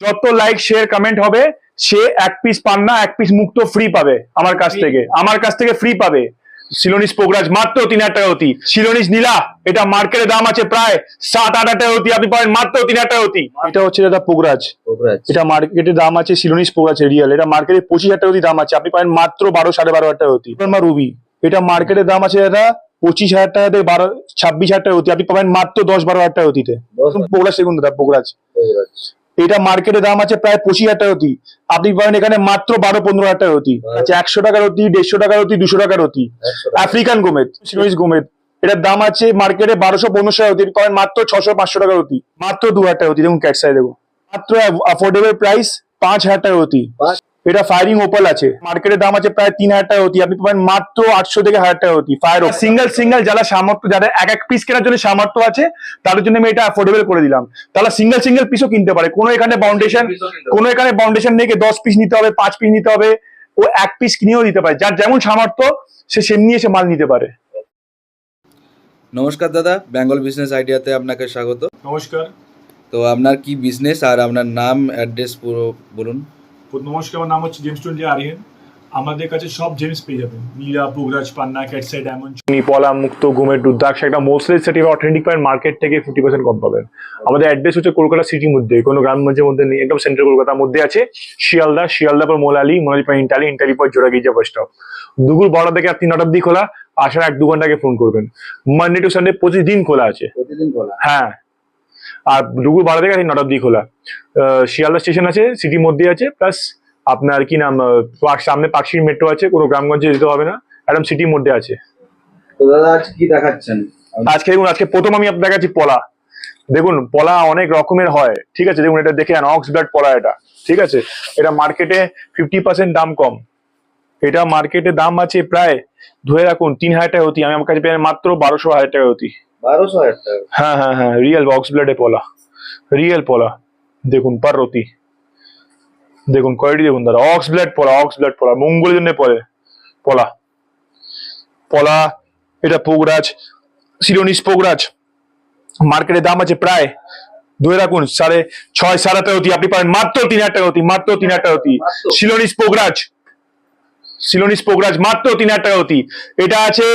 যত like share comment হবে সে এক পিস পান না এক পিস মুক্ত ফ্রি পাবে আমার কাছ থেকে। আমার কাছ থেকে ফ্রি পাবে। সিলোনিস পোগরাজ মাত্র তিন হাজার টাকা অতি। সিলোনিস নীলা এটা মার্কেটের দাম আছে প্রায় সাত আট হাজার টাকা অতি। আপনি পাবেন মাত্র তিন হাজার টাকা অতি। এটা হচ্ছে দাদা পোগরাজ। এটা মার্কেটের দাম আছে সিলোনিস পোগরাজ রিয়েল এটা মার্কেটে পঁচিশ হাজার টাকা অতি দাম আছে। আপনি পাবেন মাত্র বারো সাড়ে বারো হাজার টাকা অতি। রুবি। এটা মার্কেটের দাম আছে দাদা পঁচিশ হাজার টাকা থেকে বারো ছাব্বিশ হাজার টাকা অতি। আপনি পাবেন মাত্র দশ বারো হাজার টাকা অতিতে। পোগরাজ দেখুন দাদা পোগরাজ। এটা মার্কেটে দাম আছে প্রায় পঁচিশ হাজার টাকা অতি। আপনি পাবেন এখানে মাত্র বারো পনেরো হাজার টাকা অতি। আচ্ছা একশো টাকার অতি দেড়শো টাকার অতি দুশো টাকার অতি। আফ্রিকান গোমেদ সিনোইস গোমেদ এটার দাম আছে মার্কেটে বারোশো পনেরোশো টাকা অতি। পাবেন মাত্র ছশো পাঁচশো টাকার অতি। মাত্র দু হাজার টাকা অতি। দেখুন ক্যাটসাই দেখুন। মাত্র অ্যাফোর্ডেবল প্রাইস পাঁচ হাজার টাকা অতি। এটা ফায়ারিং ওপাল আছে। মার্কেটের দাম আছে প্রায় তিন হাজার টাকা অতি। আপনি পাবেন মাত্র আটশো থেকে হাজার টাকা অতি। ফায়ার সিঙ্গেল সিঙ্গেল যারা সামর্থ্য যাদের এক এক পিস কেনার জন্য সামর্থ্য আছে তাদের জন্য আমি এটা অ্যাফোর্ডেবল করে দিলাম। তাহলে সিঙ্গেল সিঙ্গেল পিসও কিনতে পারে। কোনো এখানে বাউন্ডেশন কোনো এখানে বাউন্ডেশন নেই দশ পিস নিতে হবে পাঁচ পিস নিতে হবে ও এক পিস কিনেও দিতে পারে। যার যেমন সামর্থ্য সে সেমনি এসে মাল নিতে পারে। নমস্কার দাদা বেঙ্গল বিজনেস আইডিয়াতে আপনাকে স্বাগত। নমস্কার। তো আপনার কি বিজনেস আর আপনার নাম অ্যাড্রেস পুরো বলুন। নমস্কার আমার নাম হচ্ছে জেমস টোয়েন্টি আরিয়ান আমাদের কাছে সব জেমস পেয়ে যাবেন। নীলা পুগরাজ পান্না ক্যাটসাই ডায়মন্ড। নিপলা মুক্ত ঘুমের রুদ্রাক্ষ একটা মোস্টলি সেটি অথেন্টিক পাবেন মার্কেট থেকে ফিফটি পার্সেন্ট কম পাবেন। আমাদের অ্যাড্রেস হচ্ছে কলকাতা সিটির মধ্যে কোনো গ্রামগঞ্জের মধ্যে নেই একদম সেন্ট্রাল কলকাতার মধ্যে আছে। শিয়ালদা শিয়ালদা পর মোলালি মোলালি পর ইন্টালি ইন্টালি পর জোড়া গির্জা বাস স্টপ দুপুর বারোটা থেকে আপনি নটার দিক খোলা আসার এক দু ঘণ্টা আগে ফোন করবেন। মানডে টু সানডে প্রতিদিন খোলা আছে। হ্যাঁ। আর দুপুর বারো থেকে নটার দিক খোলা। শিয়ালদা স্টেশন আছে সিটির মধ্যে আছে প্লাস আপনার কি নাম পাক- সামনে পাকশির মেট্রো আছে কোনো গ্রামগঞ্জে যেতে হবে না একদম সিটির মধ্যে আছে। তো দাদা আজ কি দেখাচ্ছেন? আজকে দেখুন আজকে প্রথম আমি আপনার দেখাচ্ছি পলা। দেখুন পলা অনেক রকমের হয় ঠিক আছে? দেখুন এটা দেখে অক্স ব্লাড পলা এটা ঠিক আছে? এটা মার্কেটে ফিফটি পার্সেন্ট দাম কম। এটা মার্কেটে দাম আছে প্রায় ধরে রাখুন তিন হাজার টাকা অতি। আমি আমার কাছে মাত্র বারোশো হাজার টাকা অতি। বারোশো হাজার টাকা। হ্যাঁ হ্যাঁ হ্যাঁ রিয়েল অক্স ব্লাডে পলা। রিয়েল পলা। দেখুন পার রতি। দেখুন কোয়ালিটি দেখুন দাদা অক্স ব্লাড পলা অক্স ব্লাড পলা। মঙ্গলের জন্য পরে পলা। পলা এটা পোগরাজ সিরোনিস পোগরাজ। মার্কেটের দাম আছে প্রায় ধরে রাখুন সাড়ে ছয় সাড়ে টাকা আপনি পারেন মাত্র তিন হাজার টাকা মাত্র তিন হাজার টাকা? সিলোনিস পোগরাজ। সিলোনিস পোগরাজ মাত্র তিন হাজার টাকা অতি। এটা আছে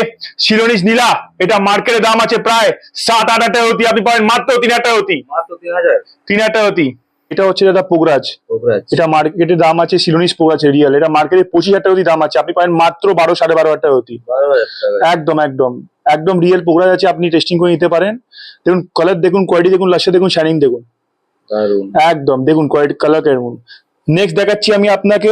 সিলোনিস নীলা এটা মার্কেটের দাম আছে প্রায় সাত আট হাজার অতি। আপনি পাবেন মাত্র তিন হাজার টাকা অতি। তিন হাজার। তিন টাকা অতি। এটা হচ্ছে দাদা পোগরাজ। এটা মার্কেটের দাম আছে সিলোনিস পোগরাজ রিয়েল এটা মার্কেটে পঁচিশ হাজার টাকা অতি দাম আছে। আপনি পাবেন মাত্র বারো সাড়ে বারো হাজার টাকা অতি। একদম একদম। একদম রিয়েল পোগরাজ আছে আপনি টেস্টিং করে নিতে পারেন। দেখুন কালার দেখুন কোয়ালিটি দেখুন লাস্টে দেখুন শাইনিং দেখুন। একদম দেখুন কোয়ালিটি কালার কেমন। নেক্সট দেখাচ্ছি আমি আপনাকে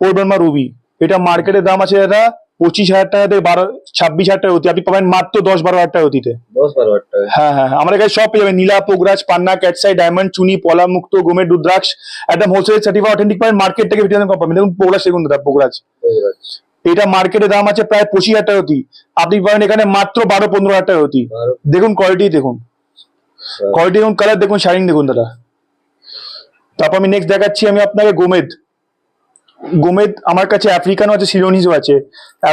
পোরবার্মা রুবি। এটা মার্কেটের দাম আছে দাদা পঁচিশ হাজার টাকা থেকে বারো ছাব্বিশ হাজার টাকা অতি। আপনি পাবেন মাত্র দশ বারো হাজার টাকা অতিতে। দশ বারো হাজার টাকা। হ্যাঁ হ্যাঁ হ্যাঁ। আমাদের কাছে সব পেয়ে যাবেন। নীলা পোগরাজ পান্না ক্যাটসাই ডায়মন্ড চুনি পলা মুক্ত গোমের রুদ্রাক্ষ একদম হোলসেল সার্টিফাইড অথেন্টিক পাবেন। মার্কেট থেকে ফিফটি কম পাবেন দেখুন পোগরাজ দেখুন দাদা পোগরাজ। এটা মার্কেটের দাম আছে প্রায় পঁচিশ হাজার টাকা অতি। আপনি পাবেন এখানে মাত্র বারো পনেরো হাজার টাকা অতি। দেখুন কোয়ালিটি দেখুন। কোয়ালিটি দেখুন কালার দেখুন শাইনিং দেখুন দাদা। তারপর আমি নেক্সট দেখাচ্ছি আমি আপনাকে গোমেদ। গোমেদ আমার কাছে আফ্রিকানও আছে সিলোনিজও আছে।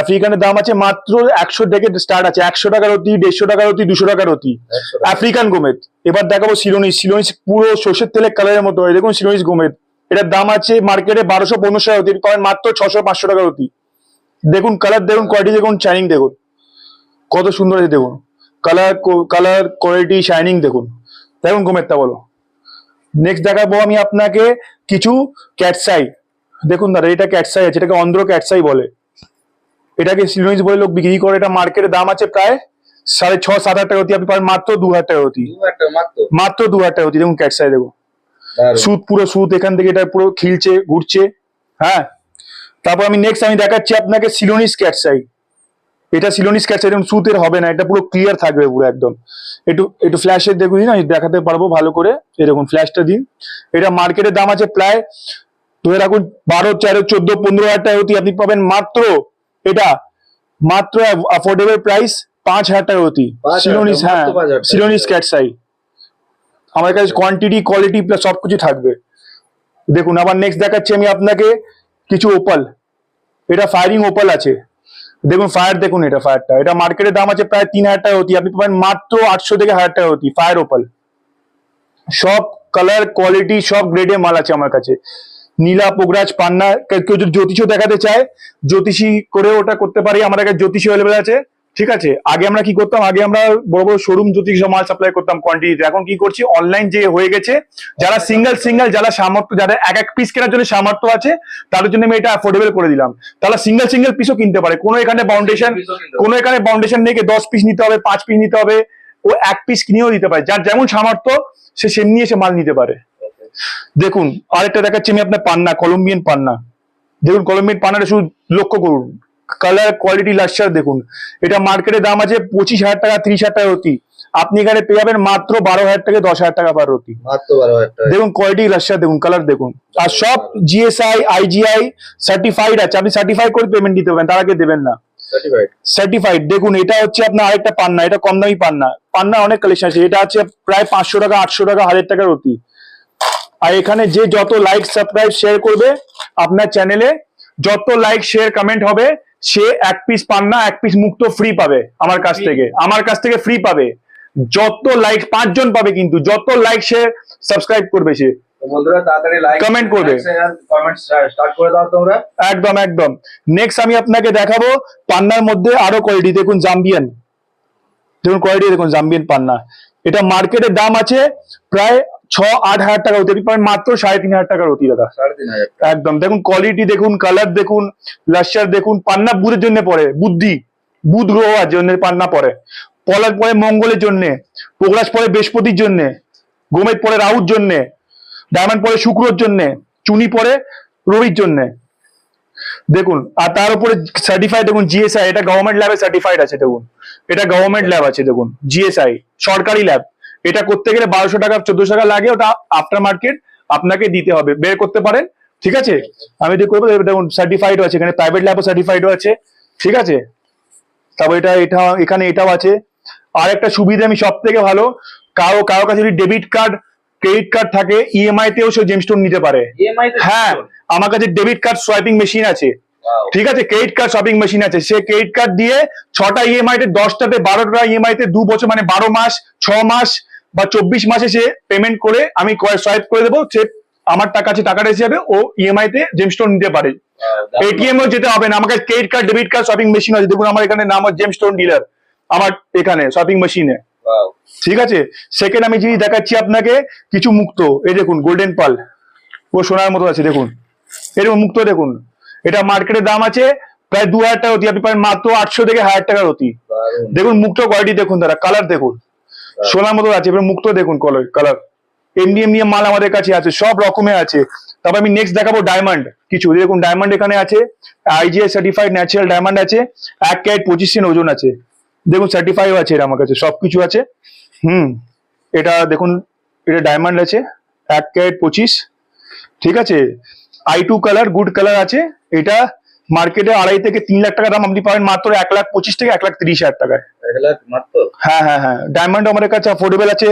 আফ্রিকানের দাম আছে মাত্র একশো থেকে স্টার্ট আছে একশো টাকার অতি দেড়শো টাকার অতি দুশো টাকার অতি। আফ্রিকান গোমেদ। এবার দেখাবো সিলোনিস সিলোনিস পুরো সর্ষের তেলের কালারের মতো হয়। দেখুন সিলোনিস গোমেদ। এটার দাম আছে মার্কেটে বারোশো পনেরোশো টাকা অতি পাবেন মাত্র ছশো পাঁচশো টাকার অতি। দেখুন কালার দেখুন কোয়ালিটি দেখুন শাইনিং দেখুন। কত সুন্দর আছে দেখুন। কালার কালার কোয়ালিটি শাইনিং দেখুন। দেখুন গোমেদটা বলো। নেক্সট দেখাবো আমি আপনাকে কিছু ক্যাটসাই দেখুন দাদা এটা ক্যাটসাই আছে এটাকে অন্ধ্র ক্যাটসাই বলে। এটাকে সিলোনিস বলে লোক বিক্রি করে এটা মার্কেটে দাম আছে প্রায় সাড়ে ছ সাত হাজার টাকা অতি আপনি পাবেন মাত্র দু হাজার টাকা অতি মাত্র? দু হাজার টাকা অতি দেখুন ক্যাটসাই দেখুন। সুদ পুরো সুদ এখান থেকে এটা পুরো খিলছে ঘুরছে হ্যাঁ। তারপর আমি নেক্সট আমি দেখাচ্ছি আপনাকে সিলোনিস ক্যাটসাই। এটা সিলোনিস ক্যাটসাই এরকম সুতের হবে না এটা পুরো ক্লিয়ার থাকবে পুরো একদম। একটু একটু ফ্ল্যাশের দেখুন না দেখাতে পারব ভালো করে। দেখুন ফ্ল্যাশটা দিন। এটা মার্কেটের দাম আছে প্রায় ধরে রাখুন বারো তেরো চোদ্দ পনেরো হাজার টাকা অতি আপনি পাবেন মাত্র এটা মাত্র অ্যাফোর্ডেবল প্রাইস পাঁচ হাজার টাকা অতি সিলোনিস হ্যাঁ সিলোনিস ক্যাটসাই আমার কাছে কোয়ান্টিটি কোয়ালিটি প্লাস সবকিছু থাকবে। দেখুন আবার নেক্সট দেখাচ্ছি আমি আপনাকে কিছু ওপাল এটা ফায়ারিং ওপাল আছে। দেখুন ফায়ার দেখুন এটা ফায়ারটা এটা মার্কেটের দাম আছে প্রায় তিন হাজার টাকা অতি। আপনি পাবেন মাত্র আটশো থেকে হাজার টাকা অতি ফায়ার ওপাল সব কালার কোয়ালিটি সব গ্রেডের মাল আছে আমার কাছে। নীলা পোগরাজ পান্না কেউ যদি জ্যোতিষও দেখাতে চায় জ্যোতিষী করে ওটা করতে পারি আমার কাছে জ্যোতিষী অ্যাভেলেবেল আছে। ঠিক আছে? আগে আমরা কি করতাম? আগে আমরা বড় বড় শোরুম জ্যোতিষ মাল সাপ্লাই করতাম কোয়ান্টিটিতে এখন কি করছি? অনলাইন যে হয়ে গেছে যারা সিঙ্গেল সিঙ্গেল যারা সামর্থ্য যারা এক এক পিস কেনার জন্য সামর্থ্য আছে তাদের জন্য আমি এটা অ্যাফোর্ডেবল করে দিলাম। তারা সিঙ্গেল সিঙ্গেল পিসও কিনতে পারে। কোনো এখানে বাউন্ডেশন কোনো এখানে বাউন্ডেশন নেই দশ পিস নিতে হবে পাঁচ পিস নিতে হবে ও এক পিস কিনেও দিতে পারে। যার যেমন সামর্থ্য সে সেমনি এসে মাল নিতে পারে। দেখুন আরেকটা দেখাচ্ছি আমি আপনার পান্না কলম্বিয়ান পান্না। দেখুন কলম্বিয়ান পান্নাটা শুধু লক্ষ্য করুন। কালার কোয়ালিটি লাস্টার দেখুন। এটা মার্কেটে দাম আছে পঁচিশ হাজার টাকা তিরিশ হাজার টাকা রতি আপনি এখানে পেয়ে যাবেন মাত্র বারো হাজার টাকা দশ হাজার টাকা পার রতি দেখুন কোয়ালিটি লাস্টার দেখুন কালার দেখুন। আর সব জিএসআই আইজিআই সার্টিফাইড আছে। আপনি সার্টিফাই করে পেমেন্ট দিতে পারবেন তার আগে দেবেন না। সার্টিফাইড দেখুন এটা হচ্ছে আপনার আরেকটা পান্না এটা কম দামি পান্না। পান্না অনেক কালেকশন আছে। এটা আছে প্রায় পাঁচশো টাকা আটশো টাকা হাজার টাকার অতি আর এখানে যে যত লাইক সাবস্ক্রাইব শেয়ার করবে আপনার চ্যানেলে যত লাইক শেয়ার কমেন্ট হবে সে এক পিস পান না এক পিস মুক্ত ফ্রি পাবে আমার কাছ থেকে। আমার কাছ থেকে ফ্রি পাবে। যত লাইক পাঁচজন পাবে কিন্তু যত লাইক শেয়ার সাবস্ক্রাইব করবে সে। বন্ধুরা তাড়াতাড়ি লাইক Comment করবে। কমেন্ট স্টার্ট করে দাও তোমরা। একদম একদম। নেক্সট আমি আপনাকে দেখাবো পান্নার মধ্যে আরও কোয়ালিটি দেখুন জাম্বিয়ান দেখুন কোয়ালিটি দেখুন জাম্বিয়ান পান্না। এটা মার্কেটের দাম আছে প্রায় ছ আট হাজার টাকা হতে পারে মাত্র সাড়ে তিন হাজার টাকার অতি দাদা। একদম দেখুন কোয়ালিটি দেখুন কালার দেখুন লাস্টার দেখুন পান্না বুধের জন্য পড়ে বুদ্ধি বুধ গ্রহ জন্য পান্না পড়ে। পলার পরে মঙ্গলের জন্য পোগরাজ পরে বৃহস্পতির জন্য গোমেদ পরে রাহুর জন্য ডায়মন্ড পরে শুক্রর জন্য চুনি পরে রবির জন্য। দেখুন আর তার উপরে সার্টিফাইড দেখুন জিএসআই এটা গভর্নমেন্ট ল্যাবে সার্টিফাইড আছে দেখুন। এটা গভর্নমেন্ট ল্যাব আছে দেখুন জিএসআই সরকারি ল্যাব এটা করতে গেলে বারোশো টাকা চোদ্দশো টাকা লাগে ওটা আফটার মার্কেট আপনাকে দিতে হবে বের করতে পারেন ঠিক আছে? আমি যদি করব দেখুন সার্টিফাইড আছে এখানে প্রাইভেট ল্যাবও সার্টিফাইডও আছে ঠিক আছে? তারপর এটা এটা এখানে এটাও আছে। আর একটা সুবিধা আমি সব থেকে ভালো কারও কারও কাছে যদি ডেবিট কার্ড ক্রেডিট কার্ড থাকে ইএমআই তেও সে জেমস্টোন নিতে পারে। হ্যাঁ আমার কাছে ডেবিট কার্ড সোয়াইপিং মেশিন আছে. ঠিক আছে ক্রেডিট কার্ড শপিং মেশিন আছে। সে ক্রেডিট কার্ড দিয়ে ছটা ইএমআই তে দশটাতে বারোটা ইএমআই তে দু বছর মানে বারো মাস ছ মাস বা চব্বিশ মাসে সে পেমেন্ট করে আমি সোয়াইপ করে দেবো সে আমার টাকা আছে টাকাটা এসে যাবে ও ইএমআই তে জেমস্টোন নিতে পারে। এটিএম এও যেতে হবে না আমাকে credit card debit card shopping machine আছে। দেখুন আমার এখানে নাম জেম স্টোন ডিলার আমার এখানে শপিং মেশিনে ঠিক আছে? সেকেন্ড আমি জিনিস দেখাচ্ছি আপনাকে কিছু মুক্ত এই দেখুন গোল্ডেন পাল ও সোনার মতো আছে দেখুন। এরকম মুক্ত দেখুন। এটা মার্কেটের দাম আছে প্রায় দু হাজার টাকা অতি। আপনি পাবেন মাত্র আটশো থেকে হাজার টাকার অতি। দেখুন মুক্ত কোয়ালিটি দেখুন দাদা কালার দেখুন। সোনার মতো আছে এবার মুক্ত দেখুন কালার কালার এমনি এমনি মাল আমাদের কাছে আছে সব রকমের আছে। তারপর আমি নেক্সট দেখাবো ডায়মন্ড কিছু। দেখুন ডায়মন্ড এখানে আছে আইজিআই সার্টিফাইড ন্যাচারাল ডায়মন্ড আছে এক ক্যারেট পঁচিশ সেন ওজন আছে। দেখুন সার্টিফাইড আছে এটা আমার কাছে সবকিছু আছে। হুম এটা দেখুন এটা ডায়মন্ড আছে এক ক্যারেট পঁচিশ। ঠিক আছে? I two colour good colour আছে। এটা মার্কেটে আড়াই থেকে তিন লাখ টাকা দাম আপনি পাবেন মাত্র এক লাখ পঁচিশ থেকে এক লাখ তিরিশ হাজার টাকায়। হ্যাঁ হ্যাঁ হ্যাঁ। ডায়মন্ড আমাদের কাছে অ্যাফোর্ডেবল আছে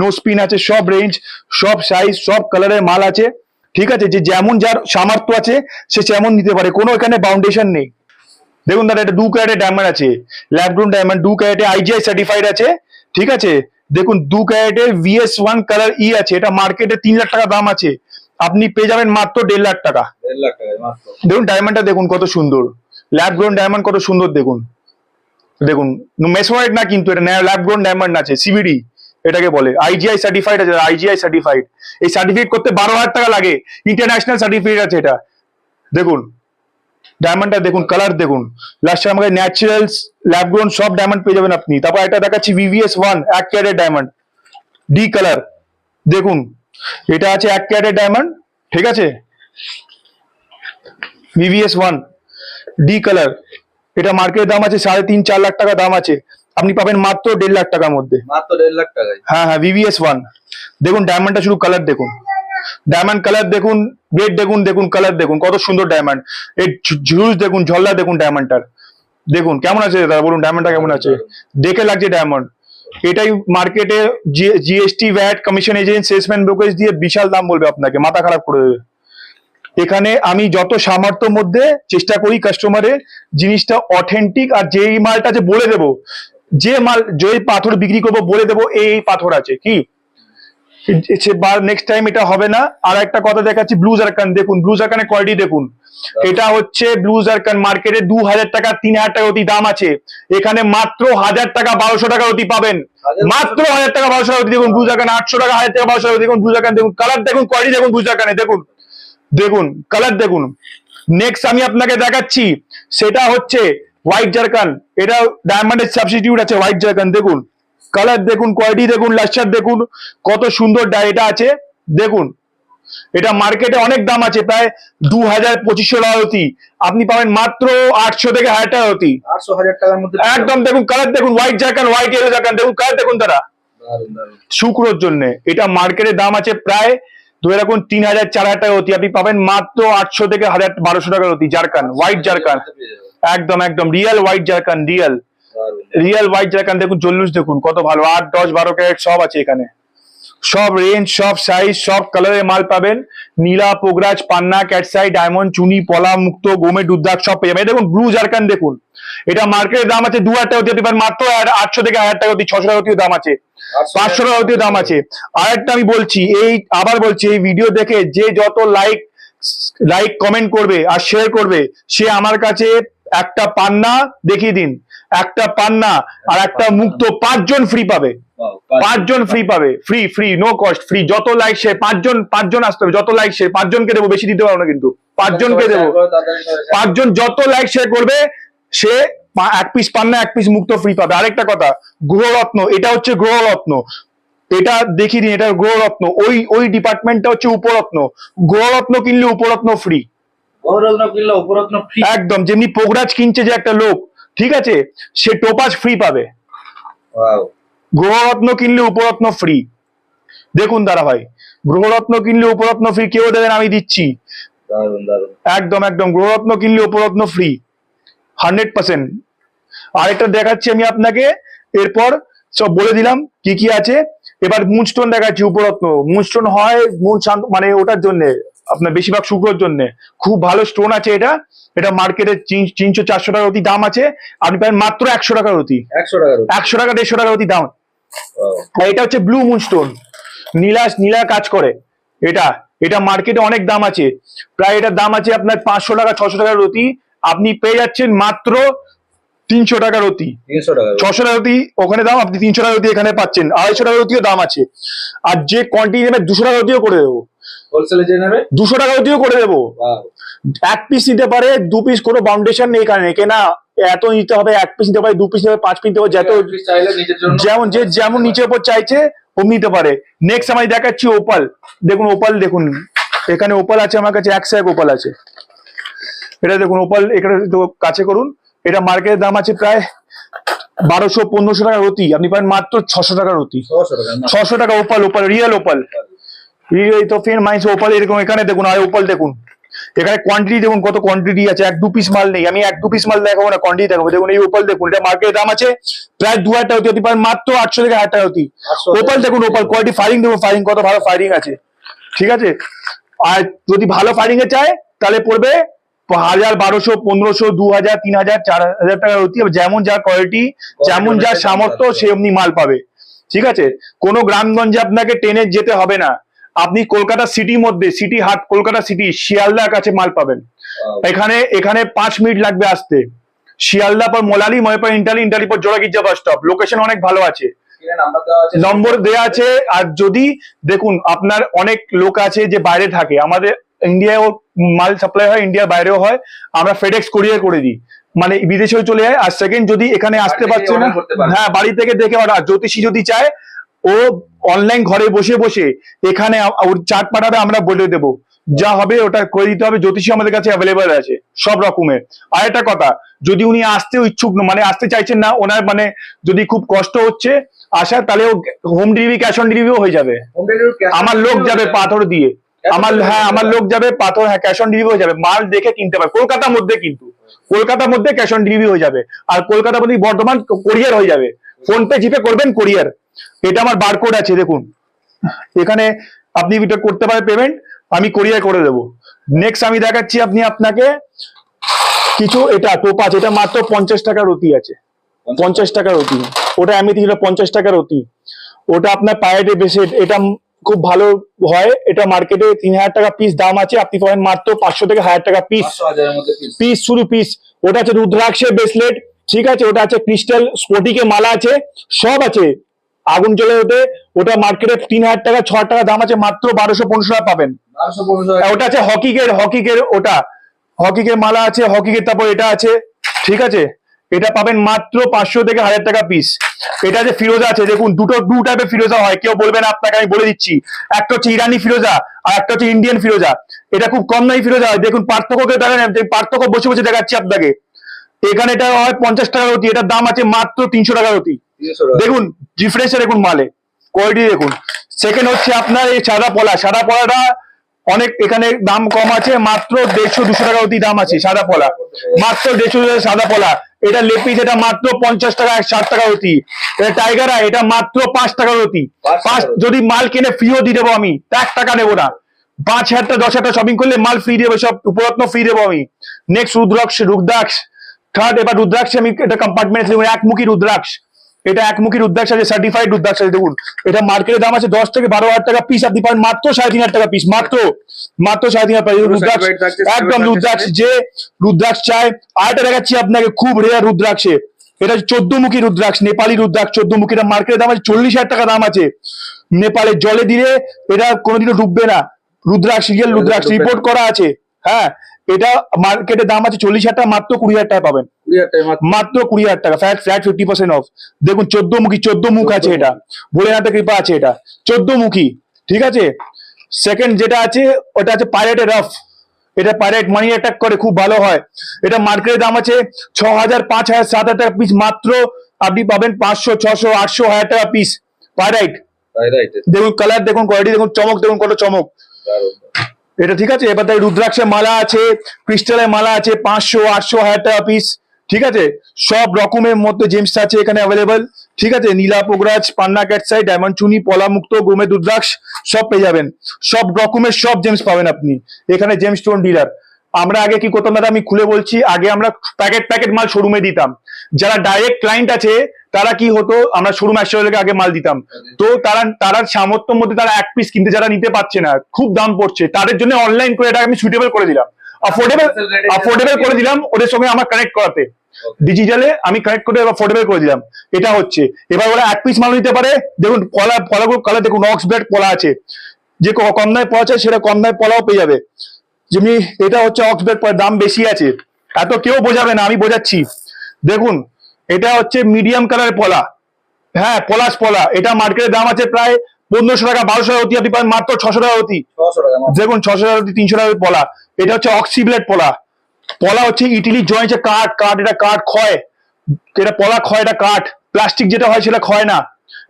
নো স্পিন আছে সব রেঞ্জ সব সাইজ সব কালারের মাল আছে। ঠিক আছে যে যেমন যার সামর্থ্য আছে সে তেমন নিতে পারে। কোনো এখানে বাউন্ডেশন নেই। দেখুন দাদা এটা দু ক্যারেটে ডায়মন্ড আছে। ল্যাবগ্রুন ডায়মন্ড দু ক্যারেটে আইজিআই সার্টিফাইড আছে। ঠিক আছে? দেখুন দু ক্যারেটে ভিএস ওয়ান কালার ই আছে। এটা মার্কেটে তিন লাখ টাকা দাম আছে। আপনি পেয়ে যাবেন মাত্র দেড় লাখ টাকা। দেখুন ডায়মন্ডটা দেখুন কত সুন্দর। ল্যাব গ্রোন ডায়মন্ড কত সুন্দর দেখুন। দেখুন মেসোরাইট না কিন্তু এটা ল্যাব গ্রোন ডায়মন্ড আছে সিবিডি এটাকে বলে। আইজিআই সার্টিফাইড আছে আইজিআই সার্টিফাইড এই সার্টিফিকেট করতে বারো হাজার টাকা লাগে। ইন্টারন্যাশনাল সার্টিফিকেট আছে এটা। দেখুন ডায়মন্ডটা দেখুন কালার দেখুন। লাস্টে আমাকে ন্যাচারাল ল্যাব গ্রোন সব ডায়মন্ড পেয়ে যাবেন আপনি। তারপর এটা দেখাচ্ছি ভিভিএস ওয়ান এক ক্যারেট ডায়মন্ড ডি কালার দেখুন এটা আছে এক ক্যারেট ডায়মন্ড ঠিক আছে? ভিভিএস ওয়ান ডি কালার এটা মার্কেটের দাম আছে সাড়ে তিন চার লাখ টাকা দাম আছে। আপনি পাবেন মাত্র দেড় লাখ টাকার মধ্যে। মাত্র দেড় লাখ টাকায়? হ্যাঁ হ্যাঁ ভিভিএস ওয়ান দেখুন ডায়মন্ডটা শুধু কালার দেখুন। ডায়মন্ড কালার দেখুন রেড দেখুন দেখুন কালার দেখুন কত সুন্দর ডায়মন্ড এই ঝুলুস দেখুন ঝল্লা দেখুন ডায়মন্ডটার দেখুন কেমন আছে দাদা বলুন ডায়মন্ডটা কেমন আছে? দেখে লাগছে ডায়মন্ড এটাই মার্কেটে GST VAT commission agent salesman brokerage দিয়ে বিশাল দাম বলবে আপনাকে, মাথা খারাপ করে দেবে। এখানে আমি যত সামর্থ্য মধ্যে চেষ্টা করি কাস্টমারের জিনিসটা অথেন্টিক আর যেই মালটা যে বলে দেবো, যে মাল যে পাথর বিক্রি করব বলে দেবো এই এই পাথর আছে। কি? নেক্সট টাইম এটা হবে না। আর একটা কথা দেখাচ্ছি ব্লু জারকান দেখুন ব্লু জারকানের কোয়ালিটি দেখুন। এটা হচ্ছে ব্লু জারকান মার্কেটে দু হাজার টাকা তিন হাজার টাকা অতি দাম আছে। এখানে মাত্র হাজার টাকা বারোশো টাকা অতি পাবেন। মাত্র হাজার টাকা বারোশো টাকা দেখুন ব্লু জারকান আটশো টাকা হাজার টাকা বারোশো টাকা দেখুন ব্লু জারকান দেখুন। কালার দেখুন কোয়ালিটি দেখুন ব্লু জারকানে দেখুন। দেখুন কালার দেখুন। নেক্সট আমি আপনাকে দেখাচ্ছি সেটা হচ্ছে হোয়াইট জারকান এটা ডায়মন্ডের সাবস্টিটিউট আছে হোয়াইট জারকান দেখুন। কালার দেখুন কোয়ালিটি দেখুন লাস্টার দেখুন কত সুন্দর এটা আছে। দেখুন এটা মার্কেটে অনেক দাম আছে প্রায় দু হাজার পঁচিশশো টাকা অতি আপনি পাবেন মাত্র আটশো থেকে হাজার টাকা অতি একদম দেখুন কালার দেখুন white zircon white yellow zircon দেখুন কালার দেখুন তারা। শুক্রোর জন্য এটা মার্কেটের দাম আছে প্রায় ধরে রাখুন তিন হাজার চার হাজার টাকা অতি আপনি পাবেন মাত্র আটশো থেকে হাজার বারোশো টাকার অতি জারকান হোয়াইট জারকান। একদম একদম real white zircon real real white zircon দেখুন জল্লুস দেখুন কত ভালো। আট দশ বারো ক্যারেট সব আছে এখানে। সব রেঞ্জ সব সাইজ সব কালারের মাল পাবেন। নীলা পোগরাজ পান্না ক্যাটসাই ডায়মন্ড চুনি পলা মুক্ত গোমে দুধদাক সব পেয়ে যাবেন। দেখুন ব্লু জারকান দেখুন। এটা মার্কেটের দাম আছে দু হাজার টাকা আপনি পাবেন মাত্র আটশো থেকে হাজার টাকা অতি ছশো টাকা অতিও দাম আছে। পাঁচশো টাকা অতিও দাম আছে। আর একটা আমি বলছি এই আবার বলছি এই ভিডিও দেখে যে যত লাইক লাইক কমেন্ট করবে আর শেয়ার করবে সে আমার কাছে একটা পান্না দেখিয়ে দিন। একটা পান্না আর একটা মুক্ত পাঁচজন ফ্রি পাবে। পাঁচজন। ফ্রি পাবে। Free free no cost free যত লাইক সে পাঁচজন পাঁচজন আসতে হবে। যত লাইক সে পাঁচজনকে দেবো বেশি দিতে পারব না কিন্তু। পাঁচজনকে দেবো। পাঁচজন যত লাইক শেয়ার করবে সে এক পিস পান্না এক পিস মুক্ত ফ্রি পাবে। আরেকটা কথা গ্রহরত্ন এটা হচ্ছে গ্রহরত্ন। এটা দেখিয়ে দিন এটা গ্রহরত্ন। ওই ওই ডিপার্টমেন্টটা হচ্ছে উপরত্ন। গ্রহরত্ন কিনলে উপরত্ন ফ্রি কিনলে উপরত্ন ফ্রি একদম যেমনি পোগরাজ কিনছে যে একটা লোক ঠিক আছে? সে টোপাজ ফ্রি পাবে। গ্রহরত্ন কিনলে উপরত্ন ফ্রি দেখুন দাদা ভাই গ্রহরত্ন কিনলে উপরত্ন ফ্রি কেউ দেবেন আমি দিচ্ছি। একদম একদম গ্রহরত্ন কিনলে উপরত্ন ফ্রি হান্ড্রেড পার্সেন্ট আরেকটা দেখাচ্ছি আমি আপনাকে এরপর সব বলে দিলাম কি কি আছে। এবার মুনস্টোন দেখাচ্ছি উপরত্ন। মুনস্টোন হয় মুন মানে ওটার জন্য। আপনার বেশিরভাগ শুক্রোর জন্য। খুব ভালো স্টোন আছে এটা। এটা মার্কেটে তিনশো চারশো টাকার অতি দাম আছে। আপনি পাবেন মাত্র একশো টাকার অতি। একশো টাকার উপর। একশো টাকা দেড়শো টাকার অতি দাম। আর এটা হচ্ছে ব্লু মুন স্টোন নীলা নীলা কাজ করে। এটা এটা মার্কেটে অনেক দাম আছে। প্রায় এটার দাম আছে আপনার পাঁচশো টাকা ছশো টাকার অতি। আপনি পেয়ে যাচ্ছেন মাত্র তিনশো টাকার অতি। টাকার ছশো টাকা অতি ওখানে দাম আপনি তিনশো টাকা অতি এখানে পাচ্ছেন। আড়াইশো টাকার অতিও দাম আছে। আর যে কোয়ান্টিটি নেবে দুশো টাকা অতিও করে দেবো। হোলসেলে যে নেবে? দুশো টাকা অতিও করে দেবো। এক পিস নিতে পারে দু পিস কোনো বাউন্ডেশন নেই এখানে। কেনা এত নিতে হবে এক পিস নিতে পারে দু পিস নিতে পারে পাঁচ পিস নিতে পারে যত যেমন যে যেমন নিচের উপর চাইছে অমনি নিতে পারে। নেক্সট আমি দেখাচ্ছি ওপাল দেখুন ওপাল দেখুন। এখানে ওপাল আছে আমার কাছে একশো এক ওপাল আছে। এটা দেখুন ওপাল এখানে কাছে করুন। এটা মার্কেটের দাম আছে প্রায় বারোশো পনেরোশো টাকার অতি আপনি পাবেন মাত্র ছশো টাকার না। ছশো টাকা ওপাল ওপাল রিয়েল ওপাল এই তো ফের মাইন্স ওপাল এরকম এখানে দেখুন আর ওপাল দেখুন। এখানে কোয়ান্টিটি দেখুন কত কোয়ান্টিটি আছে এক দু পিস মাল নেই। আমি এক দু পিস মাল দেখাবো না কোয়ান্টিটি দেখাবো। দেখুন এই ওপাল দেখুন এটা মার্কেটের দাম আছে প্রায় দু হাজার টাকা আপনি পাবেন মাত্র আটশো থেকে হাজার টাকা 800 ওপাল দেখুন ওপাল কোয়ালিটি ফায়ারিং দেখুন ফায়ারিং কত ভালো ফায়ারিং আছে। ঠিক আছে? আর যদি ভালো ফায়ারিং এ চায় তাহলে পড়বে হাজার বারোশো পনেরোশো দু হাজার তিন হাজার চার হাজার টাকার অতি যেমন যার কোয়ালিটি যেমন যার সামর্থ্য সে অমনি মাল পাবে। ঠিক আছে? কোনো গ্রামগঞ্জে আপনাকে ট্রেনে যেতে হবে না। আপনি কলকাতা সিটির মধ্যে সিটি হাট কলকাতা সিটি শিয়ালদার কাছে মাল পাবেন। এখানে এখানে পাঁচ মিনিট লাগবে আসতে। শিয়ালদা পর মোলালি ময়পর ইন্টালি ইন্টালি পর জোড়াগির্জা বাস স্টপ লোকেশন অনেক ভালো আছে। নম্বর দেয়া আছে। আর যদি দেখুন আপনার অনেক লোক আছে যে বাইরে থাকে। আমাদের ইন্ডিয়াও মাল সাপ্লাই হয় ইন্ডিয়ার বাইরেও হয়। আমরা ফেডেক্স কোরিয়ার করে দিই। মানে বিদেশেও চলে যায়। আর সেকেন্ড যদি এখানে আসতে পারছে না। হ্যাঁ বাড়ি থেকে দেখে অর্ডার জ্যোতিষী যদি চায় ও অনলাইন ঘরে বসে বসে এখানে চার্ট পাঠাবে আমরা বলে দেবো। যা হবে ওটা করে দিতে হবে জ্যোতিষী আমাদের কাছে অ্যাভেলেবেল আছে সব রকমের। আর একটা কথা যদি উনি আসতে ইচ্ছুক মানে আসতে চাইছেন না ওনার মানে যদি খুব কষ্ট হচ্ছে আসা তাহলে ও হোম ডেলিভারি ক্যাশ অন ডেলিভারিও হয়ে যাবে। আমার লোক যাবে পাথর দিয়ে। আমার হ্যাঁ আমার লোক যাবে পাথর হ্যাঁ ক্যাশ অন ডেলিভারি হয়ে যাবে। মাল দেখে কিনতে পারে কলকাতার মধ্যে কিন্তু কলকাতার মধ্যে ক্যাশ অন ডেলিভারি হয়ে যাবে। আর কলকাতা মধ্যে বর্ধমান কোরিয়ার হয়ে যাবে। ফোন পে জিপে করবেন কোরিয়ার এটা আমার বারকোড আছে দেখুন। এখানে আপনি এটা করতে পারেন পেমেন্ট আমি কোরিয়ার করে দেবো। নেক্সট আমি দেখাচ্ছি আপনি আপনাকে কিছু এটা টোপাচ এটা মাত্র পঞ্চাশ টাকার অতি আছে। পঞ্চাশ টাকার অতি ওটা আমি ছিল পঞ্চাশ টাকার অতি ওটা আপনার পায়েটে বেশি এটা খুব ভালো হয়। এটা মার্কেটে তিন হাজার টাকা পিস দাম আছে আপনি পাবেন মাত্র পাঁচশো থেকে হাজার টাকা পিস। পিস শুরু পিস ওটা আছে রুদ্রাক্ষের ব্রেসলেট ঠিক আছে ওটা আছে ক্রিস্টাল স্পটিকে মালা আছে সব আছে। আগুন চলে ওঠে ওটা মার্কেটে তিন হাজার টাকা ছ হাজার টাকা দাম আছে মাত্র বারোশো পনেরোশো টাকা পাবেন। ওটা আছে হকিকের হকিকের ওটা। হকিকের মালা আছে হকিকের তারপর এটা আছে ঠিক আছে? এটা পাবেন মাত্র পাঁচশো থেকে হাজার টাকা পিস এটা যে ফিরোজা আছে দেখুন দুটো দু টাইপের ফিরোজা হয়। কেউ বলবেন আপনাকে আমি বলে দিচ্ছি। একটা হচ্ছে ইরানি ফিরোজা আর একটা হচ্ছে ইন্ডিয়ান ফিরোজা। এটা খুব কম দামি ফিরোজা হয়। দেখুন পার্থক্যকে দেখেন পার্থক্য বসে বসে দেখাচ্ছি আপনাকে। এখানে এটা হয় পঞ্চাশ টাকা অতি এটার দাম আছে মাত্র তিনশো টাকা অতি দেখুন ডিফারেন্স দেখুন মালে কোয়ালিটি দেখুন। সেকেন্ড হচ্ছে আপনার এই সাদা পলা সাদা পলাটা অনেক এখানে দাম কম আছে মাত্র দেড়শো দুশো টাকা অতি দাম আছে সাদা পলা। মাত্র দেড়শো সাদা পলা। এটা লেপিস এটা মাত্র পঞ্চাশ টাকা ষাট টাকা অতি এটা টাইগারা এটা মাত্র পাঁচ টাকা অতি পাঁচ। যদি মাল কিনে ফ্রিও দিয়ে দেবো আমি এক টাকা নেব না। পাঁচ হাজার টাকা দশ হাজার টাকা শপিং করলে মাল ফ্রি দেবো সব উপরত্ন ফ্রি দেবো আমি। নেক্সট রুদ্রাক্ষ রুদ্রাক্ষ। থার্ড এবার রুদ্রাক্ষ আমি এটা কম্পার্টমেন্ট একমুখী রুদ্রাক্ষ। এটা একমুখী রুদ্রাক্ষ আছে সার্টিফাইড রুদ্রাক্ষ আছে দেখুন। এটা মার্কেটের দাম আছে দশ থেকে বারো হাজার টাকা পিস আপনি পাবেন মাত্র সাড়ে তিন হাজার টাকা পিস মাত্র মাত্র সাড়ে তিন হাজার রুদ্রাক্ষ একদম রুদ্রাক্ষ যে রুদ্রাক্ষ চায় আরেকটা দেখাচ্ছি আপনাকে খুব রেয়ার রুদ্রাক্ষে। এটা চোদ্দমুখী রুদ্রাক্ষ নেপালি রুদ্রাক্ষ চোদ্দমুখী এটা মার্কেটের দাম আছে চল্লিশ হাজার টাকা দাম আছে। নেপালে জলে দিলে এটা কোনোদিনও ডুববে না। রুদ্রাক্ষ রিয়েল রুদ্রাক্ষ রিপোর্ট করা আছে। হ্যাঁ এটা মার্কেটের দাম আছে চল্লিশ হাজার টাকা মাত্র কুড়ি হাজার টাকা পাবেন। মাত্র। কুড়ি হাজার টাকা flat flat fifty percent off দেখুন চোদ্দ মুখী চোদ্দ মুখ আছে এটা। ভোলেনাথের কৃপা আছে এটা। চোদ্দ মুখী ঠিক আছে? সেকেন্ড যেটা আছে ওটা আছে পাইরেটের রফ এটা পাইরেট মানি অ্যাটাক করে খুব ভালো হয়। এটা মার্কেটের দাম আছে ছ হাজার পাঁচ হাজার সাত হাজার টাকা পিস মাত্র আপনি পাবেন পাঁচশো ছশো আটশো হাজার টাকা পিস পাইরাইট দেখুন কালার দেখুন কোয়ালিটি দেখুন চমক দেখুন কত চমক। এটা ঠিক আছে? এবার তাই রুদ্রাক্ষের মালা আছে, ক্রিস্টালের মালা আছে, পাঁচশো, আটশো, হাজার টাকা পিস ঠিক আছে? সব রকমের মধ্যে জেমস আছে এখানে অ্যাভেলেবেল ঠিক আছে? নীলা পোগরাজ, পান্না ক্যাটসাই ডায়মন্ড চুনি পলামুক্ত গোমে রুদ্রাক্ষ সব পেয়ে যাবেন। সব রকমের সব জেমস পাবেন আপনি। এখানে জেমস স্টোন ডিলার আমরা আগে কি করতাম দাদা? আমি খুলে বলছি, আগে আমরা প্যাকেট প্যাকেট মাল শোরুমে দিতাম। যারা ডাইরেক্ট ক্লায়েন্ট আছে তারা কি হতো? আমরা শোরুম একশো টাকা আগে মাল দিতাম। তো তারা তারা সামর্থ্যের মধ্যে তারা এক পিস কিনতে যারা নিতে পারছে না খুব দাম পড়ছে। তাদের জন্য অনলাইন করে এটা আমি সুইটেবল করে দিলাম। অফোর্ডেবল অফোর্ডেবল করে দিলাম ওদের সঙ্গে আমার কানেক্ট করাতে। ডিজিটালে আমি কানেক্ট করে অফোর্ডেবল করে দিলাম। এটা হচ্ছে। এবার ওরা এক পিস মাল নিতে পারে। দেখুন কলা পলাগুলো কালার দেখুন অক্স ব্লেড কলা আছে। যে কম দামে পলা চাই সেটা কম দামে পলাও পেয়ে যাবে। যেমনি এটা হচ্ছে অক্স ব্লেড পলার দাম বেশি আছে। এত কেউ বোঝাবে না আমি বোঝাচ্ছি। দেখুন এটা হচ্ছে মিডিয়াম কালারের পলা। হ্যাঁ পলাশ পলা। এটা মার্কেটের দাম আছে প্রায় পনেরোশো টাকা বারোশো টাকা অতি আপনি পাবেন মাত্র ছশো টাকা অতি। দেখুন ছশো টাকা অতি তিনশো টাকা পলা। এটা হচ্ছে অক্সিব্লেড পলা। পলা হচ্ছে ইটালি জয়েন্টে কাঠ। কাঠ এটা কাঠ ক্ষয়। এটা পলা ক্ষয় এটা কাঠ। প্লাস্টিক যেটা হয় সেটা ক্ষয় না।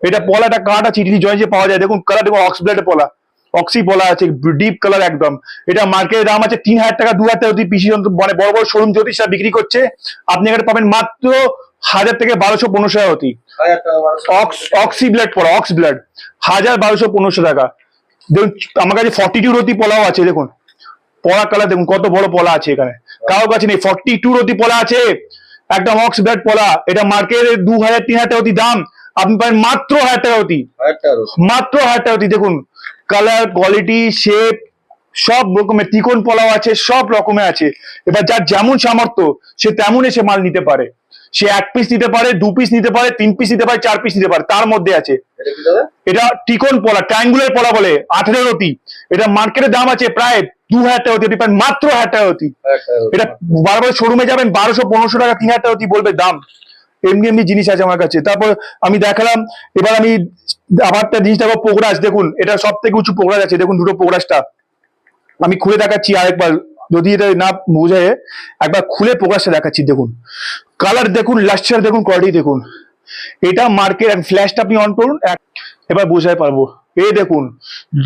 এটা পলা এটা কাঠ আছে ইটালি জয়েন্টে পাওয়া যায়। দেখুন কালার দেখুন অক্সিব্লেড পলা। অক্সি পলা আছে ডিপ কালার একদম। এটা মার্কেটের দাম আছে তিন হাজার টাকা দু হাজার টাকা অতি। পিসি মানে বড় বড় শোরুম যদি সেটা বিক্রি করছে। আপনি এখানে পাবেন মাত্র হাজার থেকে বারোশো পনেরোশো টাকা অতি। অক্স অক্সি ব্লাড পড়া অক্স ব্লাড হাজার বারোশো পনেরোশো টাকা। দেখুন আমার কাছে ফর্টি টু রতি পলাও আছে দেখুন। পলা কালার দেখুন কত বড় পলা আছে এখানে। কারোর কাছে নেই ফর্টি টু রতি পলা আছে। একদম অক্স ব্লাড পলা এটা মার্কেটে দু হাজার তিন হাজার টাকা অতি দাম। আপনি পাবেন মাত্র হাজার টাকা অতি। মাত্র হাজার টাকা অতি দেখুন। কালার কোয়ালিটি শেপ সব রকমের ত্রিকোণ পলাও আছে সব রকমের আছে। এবার যার যেমন সামর্থ্য সে তেমন এসে মাল নিতে পারে। সে এক পিস নিতে পারে দু পিস নিতে পারে তিন পিস নিতে পারে চার পিস নিতে পারে তার মধ্যে আছে। এটা ত্রিকোণ পলা ট্রায়াঙ্গুলার পলা বলে আঠেরো রতি। এটা মার্কেটের দাম আছে প্রায় দু হাজার টাকা অতি আপনি মাত্র হাজার টাকা অতি। এটা বারবার শোরুমে যাবেন বারোশো পনেরোশো টাকা তিন হাজার টাকা অতি বলবে দাম। এমনি এমনি জিনিস আছে আমার কাছে। তারপর আমি দেখালাম এবার আমি আবার একটা জিনিস দেখো পোকরাজ দেখুন এটা সব থেকে উঁচু পোকরাজ আছে। দেখুন দুটো পোকরাজটা আমি খুলে দেখাচ্ছি আরেকবার। যদি এটা না বোঝায় একবার খুলে প্রকাশটা দেখাচ্ছি দেখুন। কালার দেখুন লাস্টার দেখুন কোয়ালিটি দেখুন। এটা মার্কেট ফ্ল্যাশটা আপনি অন করুন এবার বোঝাতে পারব। এই দেখুন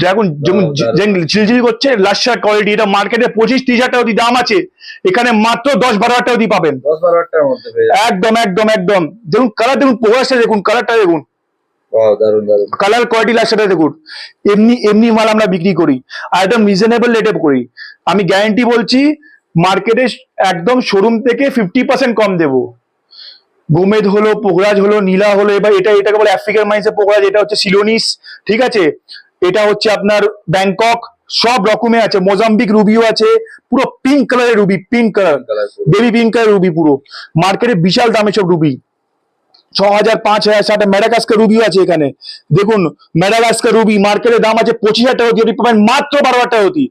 দেখুন যেমন। ঝিলঝিল করছে লাস্টার কোয়ালিটি এটা মার্কেটে পঁচিশ তিরিশ হাজার টাকা দাম আছে। এখানে মাত্র দশ বারো হাজার টাকা পাবেন। একদম একদম একদম। দেখুন কালার দেখুন প্রকাশটা দেখুন কালারটা দেখুন। কালার কোয়ালিটি লাস্টারটা দেখুন। এমনি এমনি মাল আমরা বিক্রি করি। আর একদম রিজনেবল রেটে করি। আমি গ্যারান্টি বলছি মার্কেটে একদম শোরুম থেকে ফিফটি পার্সেন্ট কম দেবো। গোমেদ হলো পোগরাজ হলো নীলা হলো এবার এটা এটাকে বলে আফ্রিকান মাইন্সের পোগরাজ এটা হচ্ছে সিলোনিস ঠিক আছে? এটা হচ্ছে আপনার ব্যাংকক সব রকমের আছে। মোজাম্বিক রুবিও আছে পুরো পিঙ্ক কালারের ruby pink colour baby pink colour ruby পুরো। মার্কেটে বিশাল দামে সব রুবি। ছ হাজার পাঁচ হাজার ষাট ম্যাডাগাস্কার রুবিও আছে এখানে। দেখুন ম্যাডাগাস্কার রুবি মার্কেটের দাম আছে পঁচিশ হাজার টাকা অতি পাবেন মাত্র বারো হাজার টাকা অতি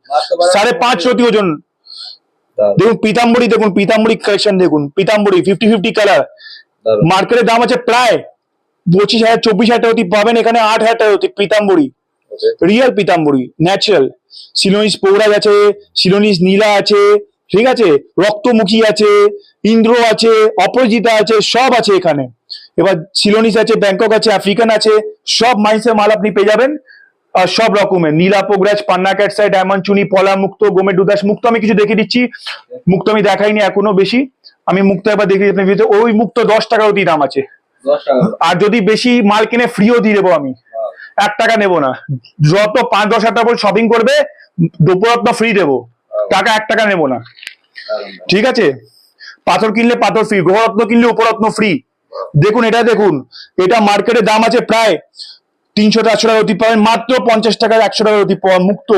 সাড়ে পাঁচ অতি ওজন। দেখুন পিতাম্বরী দেখুন পিতাম্বরী কালেকশন দেখুন পিতাম্বরী ফিফটি ফিফটি কালার মার্কেটের দাম আছে প্রায় পঁচিশ হাজার চব্বিশ হাজার টাকা পাবেন এখানে আট হাজার টাকা অতি পিতাম্বরী। রিয়েল পিতাম্বরী ন্যাচারাল সিলোনিস পৌরাজ আছে সিলোনিস নীলা আছে ঠিক আছে? রক্তমুখী আছে ইন্দ্র আছে অপরাজিতা আছে সব আছে এখানে। এবার সিলোনিস আছে ব্যাংকক আছে আফ্রিকান আছে সব মাইন্সের মাল আপনি পেয়ে যাবেন। আর সব রকমের। নীলা পোগরাজ পান্না ক্যাটসাই ডায়মন্ড চুনি পলা মুক্ত গোমের দুদাস মুক্ত আমি কিছু দেখে দিচ্ছি। মুক্ত আমি দেখাইনি এখনও বেশি। আমি মুক্ত একবার দেখে আপনার ওই মুক্ত দশ টাকা অতি দাম আছে। আর যদি বেশি মাল কিনে ফ্রিও দিয়ে দেবো আমি। এক টাকা নেব না। যত পাঁচ দশ হাজার টাকা শপিং করবে দুপুরত্ন ফ্রি দেবো। টাকা এক টাকা নেব না। ঠিক আছে? পাথর কিনলে পাথর ফ্রি গ্রহরত্ন কিনলে উপরত্ন ফ্রি দেখুন এটা দেখুন। এটা মার্কেটে দাম আছে প্রায় তিনশো চারশো টাকা অতি পাবেন মাত্র পঞ্চাশ টাকা একশো টাকা অতি মুক্ত।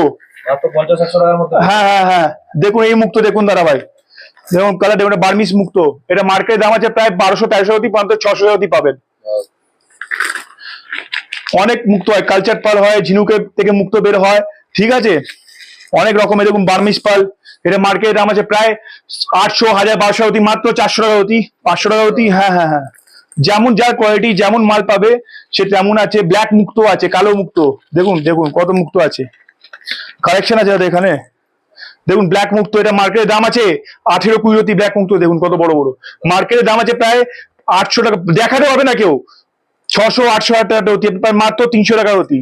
টাকার হ্যাঁ হ্যাঁ হ্যাঁ। দেখুন এই মুক্ত দেখুন দাদা ভাই দেখুন কালার দেখুন বার্মিস মুক্ত। এটা মার্কেটে দাম আছে প্রায় বারোশো তেরোশো অতি পাবেন ছশো অতি পাবেন। অনেক মুক্ত হয় কালচার পাল হয় ঝিনুকের থেকে মুক্ত বের হয় ঠিক আছে? অনেক রকমের দেখুন বার্মিস পাল এটা মার্কেটের দাম আছে প্রায় আটশো হাজার বারোশো অতি মাত্র চারশো টাকা অতি পাঁচশো টাকা অতি হ্যাঁ হ্যাঁ হ্যাঁ। যেমন যার কোয়ালিটি যেমন মাল পাবে, সে তেমন আছে। ব্ল্যাক মুক্ত আছে, কালো মুক্ত। দেখুন দেখুন, কত মুক্ত আছে। কালেকশন আছে দাদা এখানে। দেখুন ব্ল্যাক মুক্ত, এটা মার্কেটের দাম আছে আঠেরো কুড়ি ব্ল্যাক মুক্ত, দেখুন, কত বড় বড়। মার্কেটের দাম আছে প্রায় আটশো টাকা দেখাতে হবে না কেউ। ছশো, আটশো হাজার টাকা অতি পাবেন মাত্র তিনশো টাকার অতি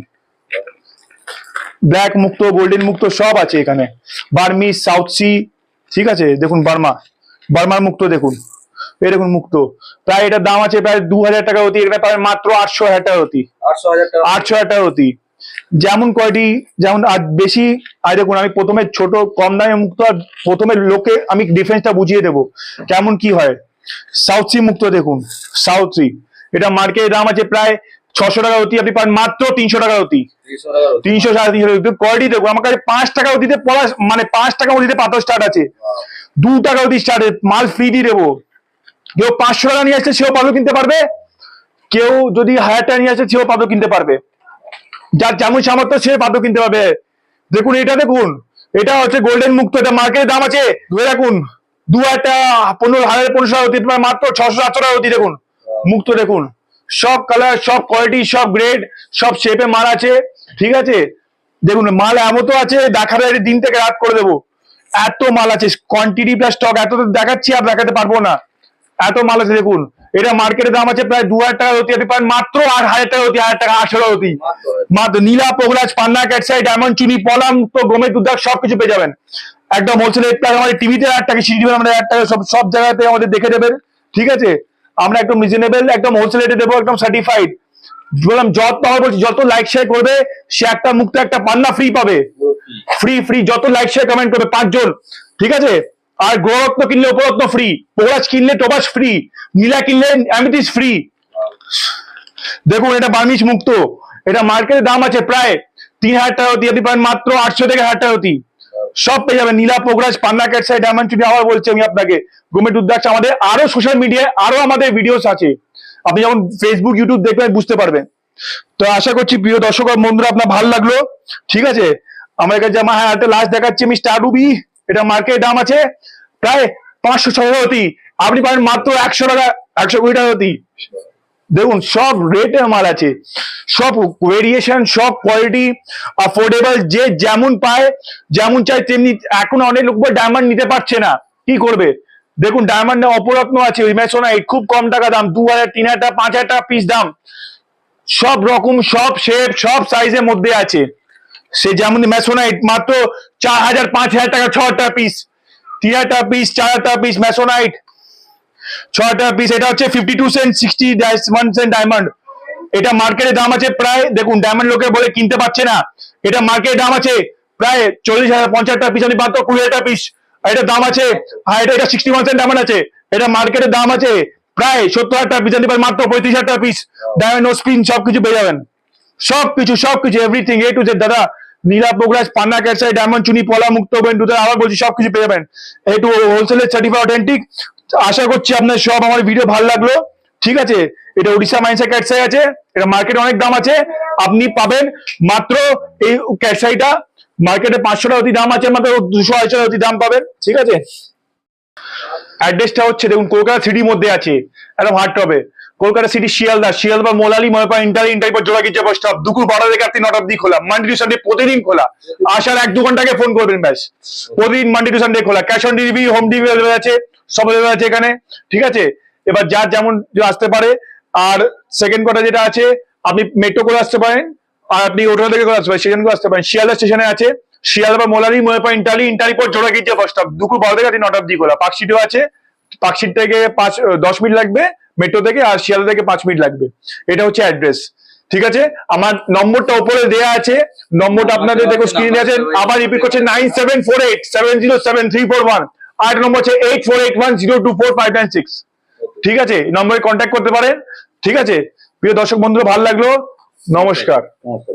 ব্ল্যাক মুক্ত গোল্ডেন মুক্ত সব আছে এখানে। বার্মি সাউথ সি ঠিক আছে? দেখুন, বার্মা। বার্মার মুক্ত, দেখুন। দেখুন মুক্ত। প্রায় এটার দাম আছে প্রায় দু হাজার টাকা অতি এটা পাবেন মাত্র আটশো হাজার টাকা অতি। আটশো হাজার টাকা অতি। যেমন কোয়ালিটি যেমন আর বেশি আর দেখুন আমি প্রথমে ছোট কম দামে মুক্ত আর প্রথমে লোকে আমি ডিফারেন্সটা বুঝিয়ে দেবো। কেমন কি হয়? সাউথ সি মুক্ত দেখুন সাউথ সি এটা মার্কেটের দাম আছে প্রায় ছশো টাকা অতি আপনি পান মাত্র তিনশো টাকা অতি। তিনশো সাড়ে তিনশো টাকা কোয়ালিটি দেখুন আমার কাছে পাঁচ টাকা অতিতে পড়া মানে পাঁচ টাকা অতিতে পাথর স্টার্ট আছে। দু টাকা অতি স্টার্ট মাল ফ্রি দিয়ে দেবো। কেউ পাঁচশো টাকা নিয়ে আসছে, সেও পাথর কিনতে পারবে। কেউ যদি হাজার টাকা নিয়ে আসছে সেও পাথর কিনতে পারবে। যার যেমন সামর্থ্য, সে পাথর কিনতে পারবে। দেখুন, এটা দেখুন। এটা হচ্ছে গোল্ডেন মুক্ত এটা মার্কেটের দাম আছে। ধরে রাখুন দু হাজার পনেরো, হাজার পনেরোশো টাকা অতি মাত্র ছশো সাতশো টাকা অতি দেখুন। মুক্ত দেখুন। সব কালার সব কোয়ালিটি সব গ্রেড সব শেপে মাল আছে। ঠিক আছে? দেখুন, মাল এমন তো আছে একটা দিন থেকে রাত করে দেবো। এত মাল আছে কোয়ান্টিটি প্লাস স্টক এত তো দেখাচ্ছি আর দেখাতে পারব না। এত মাল আছে দেখুন। এটা মার্কেটের দাম আছে প্রায় দু হাজার টাকা আপনি পান মাত্র আট হাজার টাকা অতি হাজার টাকা টাকা অতি মাত্র। নীলা পোগরাজ পান্না ক্যাটসাই ডায়মন্ড চুনি পলাম তো গমের দুধ সবকিছু পেয়ে যাবেন। একদম হোলসেল রেট প্রায় আমাদের টিভিতে আট টাকা সিডি আমাদের এক টাকা সব সব জায়গাতে আমাদের দেখে দেবেন। ঠিক আছে? আমরা একদম রিজনেবল একদম হোলসেল রেটে দেবো একদম সার্টিফাইড বললাম যত আমার বলছি যত লাইক শেয়ার করবে সে একটা মুক্ত একটা পান্না ফ্রি পাবে। ফ্রি ফ্রি যত লাইক শেয়ার কমেন্ট করবে পাঁচজন। ঠিক আছে? আর গ্রহরত্ন কিনলে উপরত্ন ফ্রি পোগরাজ কিনলে টোবাস ফ্রি নীলা কিনলে অ্যামিটিস ফ্রি দেখুন, এটা বার্মিশ মুক্ত। এটা মার্কেটের দাম আছে প্রায় তিন হাজার টাকা অতি আপনি পাবেন মাত্র আটশো থেকে হাজার টাকা অতি সব পেয়ে যাবেন নীলা, পোগরাজ, পান্না, ক্যাটসাই ডায়মন্ড চুনি আবার বলছি আমি আপনাকে গোমেট উদ্যাক্ষ আমাদের আরও সোশ্যাল মিডিয়ায় আরও আমাদের ভিডিওস আছে। আপনি যখন ফেসবুক ইউটিউব দেখবেন, বুঝতে পারবেন। তো আশা করছি প্রিয় দর্শক বন্ধুরা, আপনার ভালো লাগল। ঠিক আছে? আমার কাছে আমার হ্যাঁ একটা লাস্ট দেখাচ্ছি, আমি স্টার রুবি এটা মার্কেট দাম আছে প্রায় পাঁচশো অতি আপনি পাবেন মাত্র একশো টাকা, একশো কুড়ি টাকা অতি দেখুন, সব রেটের মাল আছে। সব ভেরিয়েশন সব কোয়ালিটি অ্যাফোর্ডেবল যে যেমন পায়, যেমন চায়, তেমনি এখন অনেক লোক ডায়মন্ড নিতে পারছে না। কি করবে? দেখুন ডায়মন্ডে অপরত্ন আছে ওই মেসোনাইট খুব কম টাকা দাম, দু হাজার, তিন হাজার টাকা, পাঁচ হাজার টাকা পিস দাম। সব রকম, সব শেপ সব সাইজের মধ্যে আছে। সে যেমন মেসোনাইট মাত্র চার হাজার, পাঁচ হাজার টাকা, ছ হাজার পিস তিন হাজার পিস চার হাজার পিস মেসোনাইট ছটা পিস এটা হচ্ছে fifty two cent sixty one cent diamond এটা মার্কেটের দাম আছে প্রায়, দেখুন ডায়মন্ড লোকে বলে কিনতে পারছে না। এটা মার্কেটের দাম আছে প্রায় চল্লিশ হাজার, পঞ্চাশ টাকা পিস আপনি মাত্র কুড়ি হাজার পিস এটার দাম আছে আর এটা এটা সিক্সটি ওয়ান সেন্ট ডায়মন্ড আছে। এটা মার্কেটের দাম আছে প্রায় সত্তর হাজার টাকা পিস মাত্র পঁয়ত্রিশ হাজার টাকা পিস ডায়মন্ড স্পিন সবকিছু পেয়ে যাবেন। সবকিছু সবকিছু এভরিথিং এ টু জেড দাদা। নীলা পোগরাজ, পান্না ক্যাটসাই ডায়মন্ড চুনি, পলা মুক্ত বেন্ডুতে আবার বলছি সবকিছু পেয়ে যাবেন। একটু হোলসেলের সার্টিফাই অথেন্টিক আশা করছি আপনার সব আমার ভিডিও ভালো লাগল। ঠিক আছে? এটা উড়িষ্যা মাইন্সা ক্যাটসাই আছে। এটা মার্কেটে অনেক দাম আছে। আপনি পাবেন মাত্র এই ক্যাটসাইটা মার্কেটে পাঁচশো টাকা অতি দাম আছে, মাত্র দুশো আড়াইশো টাকা অতি দাম পাবেন। ঠিক আছে? অ্যাড্রেসটা হচ্ছে, দেখুন, কলকাতা সিটির মধ্যে আছে। একদম হার্ড টপে কলকাতা সিটি, শিয়ালদা। শিয়ালদা মোলালি ময়পা ইন্টার ইন্টার পর জোড়া গির্জা বাস স্টপ দুপুর বারো থেকে রাত্রি নটা অব্দি খোলা। মান্ডে টু সানডে প্রতিদিন খোলা। আসার এক দু ঘন্টাকে ফোন করবেন, ব্যাস। প্রতিদিন মান্ডে টু সানডে খোলা। Cash on delivery home delivery আছে। সব আছে এখানে। ঠিক আছে? এবার যার যেমন আসতে পারে। আর সেকেন্ড কথা যেটা আছে, আপনি মেট্রো করে আসতে পারেন। আর আপনি ওটা থেকে করে আসতে পারেন। স্টেশন করে আসতে পারেন। শিয়ালদা স্টেশনে আছে। শিয়ালদা বা মোলারি ময়পা ইন্টালি ইন্টালি পর জোড়া গির্জা বাস স্টপ দুপুর বারো থেকে রাত্রি নটা অব্দি খোলা। পার্কশিটও আছে। পাকশিট থেকে পাঁচ, দশ মিনিট লাগবে। মেট্রো থেকে আর শিয়ালদা থেকে পাঁচ মিনিট লাগবে। এটা হচ্ছে অ্যাড্রেস ঠিক আছে? আমার নম্বরটা উপরে দেয়া আছে। নম্বরটা আপনাদের দেখো স্ক্রিনে আছে। আবার রিপিট করছে nine seven four eight seven zero seven three four one আর নম্বর হচ্ছে eight four eight one zero two four five nine six ঠিক আছে? নম্বরে কন্ট্যাক্ট করতে পারেন। ঠিক আছে? প্রিয় দর্শক বন্ধুরা ভালো লাগল। নমস্কার। নমস্কার